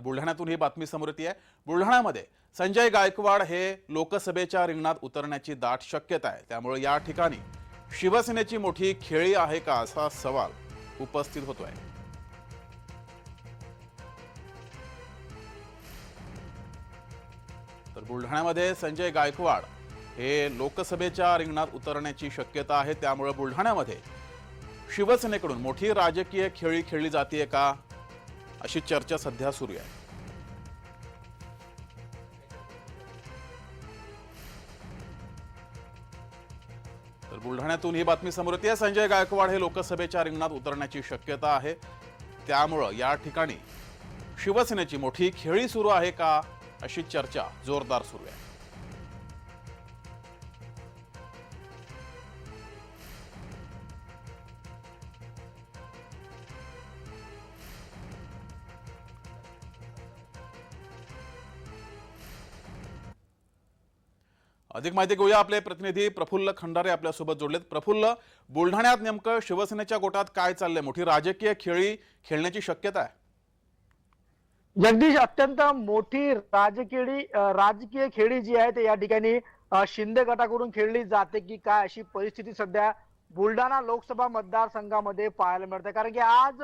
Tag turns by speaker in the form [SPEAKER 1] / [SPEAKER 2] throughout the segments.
[SPEAKER 1] बुलढाण्यातून ही बातमी समोर येते आहे. बुलढाण्यामध्ये संजय गायकवाड हे लोकसभेच्या रिंगणात उतरण्याची दाट शक्यता आहे. त्यामुळे या ठिकाणी शिवसेनेची मोठी खेळी आहे का असा सवाल उपस्थित होतोय. तर बुलढाण्यामध्ये संजय गायकवाड हे लोकसभेच्या रिंगणात उतरण्याची शक्यता आहे. त्यामुळे बुलढाण्यामध्ये शिवसेनेकडून मोठी राजकीय खेळी खेळली जाते का? अशी चर्चा सध्या सुरू आहे. तर बुलढाण्यातून ही बातमी समोर येते. संजय गायकवाड हे लोकसभेच्या रिंगणात उतरण्याची शक्यता आहे. त्यामुळं या ठिकाणी शिवसेनेची मोठी खेळी सुरू आहे का अशी चर्चा जोरदार सुरू आहे. अधिक माहिती घेऊया आपले प्रतिनिधी प्रफुल्ल खंडारे आपल्यासोबत जोडलेत. प्रफुल्ल बुलढाण्यात नेमकं शिवसेनेच्या गोटात काय चाललंय? मोठी राजकीय खेळी खेळण्याची शक्यता आहे.
[SPEAKER 2] जगदीश अत्यंत मोठी राजकीय राजकीय खेळी जी आहे ते या ठिकाणी शिंदे गटाकडून खेळली जाते की काय अशी परिस्थिती सध्या बुलढाणा लोकसभा मतदारसंघामध्ये पाहायला मिळते कारण की आज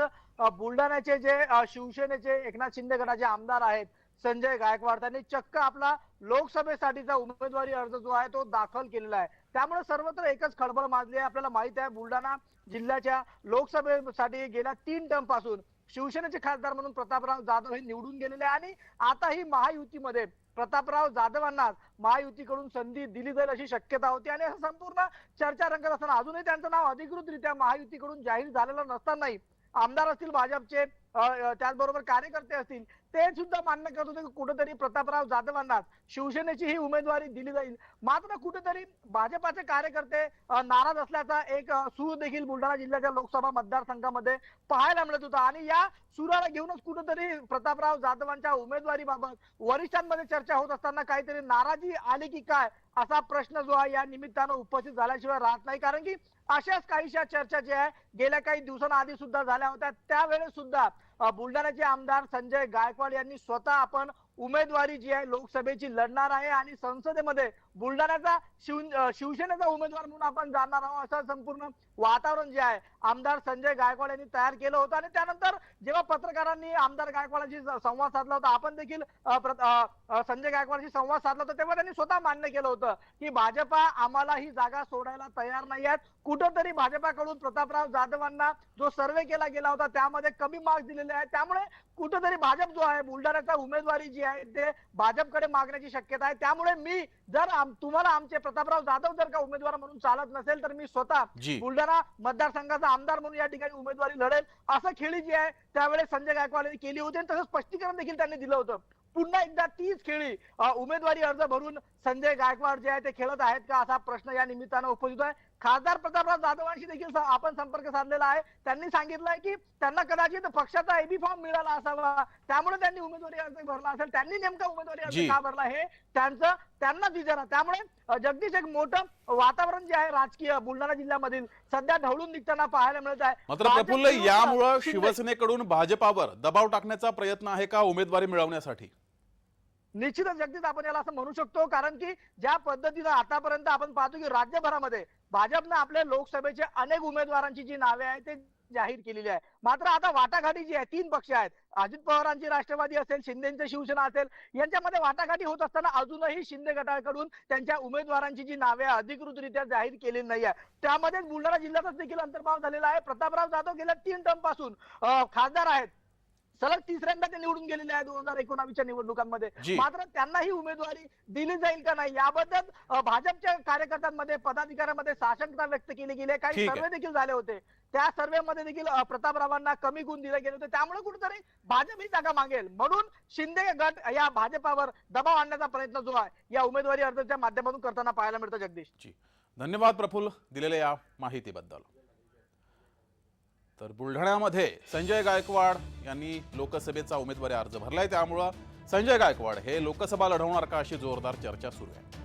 [SPEAKER 2] बुलढाण्याचे जे शिवसेनेचे एकनाथ शिंदे गटाचे आमदार आहेत संजय गायकवाड. त्यांनी चक्क आपला लोकसभेसाठीचा उमेदवारी अर्ज जो आहे तो दाखल केलेला आहे. त्यामुळे सर्वत्र एकच खळबळ माजली आहे. आपल्याला माहीत आहे बुलढाणा जिल्ह्याच्या लोकसभेसाठी गेल्या तीन टर्मपासून. शिवसेनेचे खासदार म्हणून प्रतापराव जाधव हे निवडून गेलेले आणि आता ही महायुतीमध्ये प्रतापराव जाधवांना महायुतीकडून संधी दिली जाईल अशी शक्यता होती. आणि असं संपूर्ण चर्चा रंगत असताना अजूनही त्यांचं नाव अधिकृतरित्या महायुतीकडून जाहीर झालेलं नसतानाही आमदार असतील भाजपचे त्याचबरोबर कार्यकर्ते असतील ते सुद्धा मान्य करत होते की कुठेतरी प्रतापराव जाधवांना शिवसेनेची ही उमेदवारी दिली जाईल. मात्र कुठेतरी भाजपाचे कार्यकर्ते नाराज असल्याचा एक सूर देखील बुलढाणा जिल्ह्याच्या लोकसभा मतदारसंघामध्ये पाहायला मिळत होता. आणि या सुराला घेऊनच कुठेतरी प्रतापराव जाधवांच्या उमेदवारीबाबत वरिष्ठांमध्ये चर्चा होत असताना काहीतरी नाराजी आली की काय असा प्रश्न जो आहे या निमित्तानं उपस्थित झाल्याशिवाय राहत नाही. कारण की अशाच काहीशा चर्चा ज्या आहे गेल्या काही दिवसांआधी सुद्धा झाल्या होत्या. त्यावेळेस सुद्धा बुलढाण्याचे आमदार संजय गायकवाड यांनी स्वतः आपण उमेदवारी जी आहे लोकसभेची लढणार आहे आणि संसदेमध्ये बुलढाण्याचा शिव शिवसेनेचा उमेदवार म्हणून आपण जाणार आहोत. असं संपूर्ण वातावरण जे आहे आमदार संजय गायकवाड यांनी तयार केलं होतं. आणि त्यानंतर जेव्हा पत्रकारांनी आमदार गायकवाडाशी संवाद साधला होता आपण देखील संजय गायकवाडशी संवाद साधला होता तेव्हा त्यांनी स्वतः मान्य केलं होतं की भाजपा आम्हाला ही जागा सोडायला तयार नाही आहेत. कुठंतरी भाजपाकडून प्रतापराव जाधवांना जो सर्वे केला गेला होता त्यामध्ये कमी मार्क्स दिलेले आहेत. त्यामुळे कुठंतरी भाजप जो आहे बुलढाण्याचा उमेदवारी जी आहे ते भाजपकडे मागण्याची शक्यता आहे. त्यामुळे मी जर आम- तुम्हाला आमचे प्रतापराव जाधव जर का उमेदवार म्हणून चालत नसेल तर मी स्वतः. बुलढाणा मतदारसंघाचा आमदार म्हणून या ठिकाणी उमेदवारी लढेल. असं खेळी जी आहे त्यावेळेस संजय गायकवाड यांनी केली होती आणि तसं स्पष्टीकरण देखील त्यांनी दिलं होतं. पुन्हा एकदा तीच खेळी उमेदवारी अर्ज भरून संजय गायकवाड जे आहे ते खेळत आहेत का असा प्रश्न या निमित्तानं उपस्थित आहे खासदार प्रतापराव जाधवांशी देखील आपण संपर्क साधलेला आहे. त्यांनी सांगितलंय की त्यांना कदाचित पक्षाचा एबी फॉर्म मिळाला असावा. त्यामुळे त्यांनी उमेदवारी अर्ज भरला असेल. त्यांनी नेमका उमेदवारी अर्ज. का भरला हे त्यांचं त्यांना विचारा. त्यामुळे जगदीश एक मोठं वातावरण जे आहे राजकीय बुलढाणा जिल्ह्यामधील सध्या ढवळून निघताना पाहायला मिळत आहे.
[SPEAKER 1] मात्र प्रफुल्ल यामुळं शिवसेनेकडून भाजपावर दबाव टाकण्याचा प्रयत्न आहे का उमेदवारी मिळवण्यासाठी?
[SPEAKER 2] निश्चितच जगदीश आपण याला असं म्हणू शकतो कारण की ज्या पद्धतीनं आतापर्यंत आपण पाहतो की राज्यभरामध्ये भाजपनं आपल्या लोकसभेचे अनेक उमेदवारांची जी नावे आहेत ते जाहीर केलेली आहे मात्र आता वाटाघाटी जी आहे तीन पक्ष आहेत. अजित पवारांची राष्ट्रवादी असेल शिंदेची शिवसेना असेल यांच्यामध्ये वाटाघाटी होत असताना अजूनही शिंदे गटाकडून त्यांच्या उमेदवारांची जी नावे अधिकृतरित्या जाहीर केलेली नाही आहे त्यामध्ये बुलढाणा जिल्ह्यातच देखील अंतर्भाव झालेला आहे. प्रतापराव जाधव गेल्या तीन टर्मपासून खासदार आहेत. सलग तिसऱ्यांदा ते निवडून गेलेले आहे दोन हजार एकोणावीसच्या निवडणुकांमध्ये. मात्र त्यांना ही उमेदवारी दिली जाईल का नाही याबद्दल भाजपच्या कार्यकर्त्यांमध्ये पदाधिकाऱ्यांमध्ये साशंकता व्यक्त केली गेली. काही. सर्वे देखील झाले होते. त्या सर्वेमध्ये देखील अ, प्रतापरावांना कमी गुण दिले गेले होते. त्यामुळे कुठेतरी भाजप ही जागा मागेल. म्हणून शिंदे गट या भाजपावर दबाव आणण्याचा प्रयत्न जो आहे या उमेदवारी अर्जाच्या माध्यमातून करताना पाहायला मिळतो जगदीश.
[SPEAKER 1] जी. धन्यवाद प्रफुल्ल दिलेल्या या माहितीबद्दल. तर बुलढाण्यामध्ये संजय गायकवाड यांनी लोकसभेचा उमेदवारी अर्ज भरलाय. त्यामुळं संजय गायकवाड हे लोकसभा लढवणार का अशी जोरदार चर्चा सुरू आहे.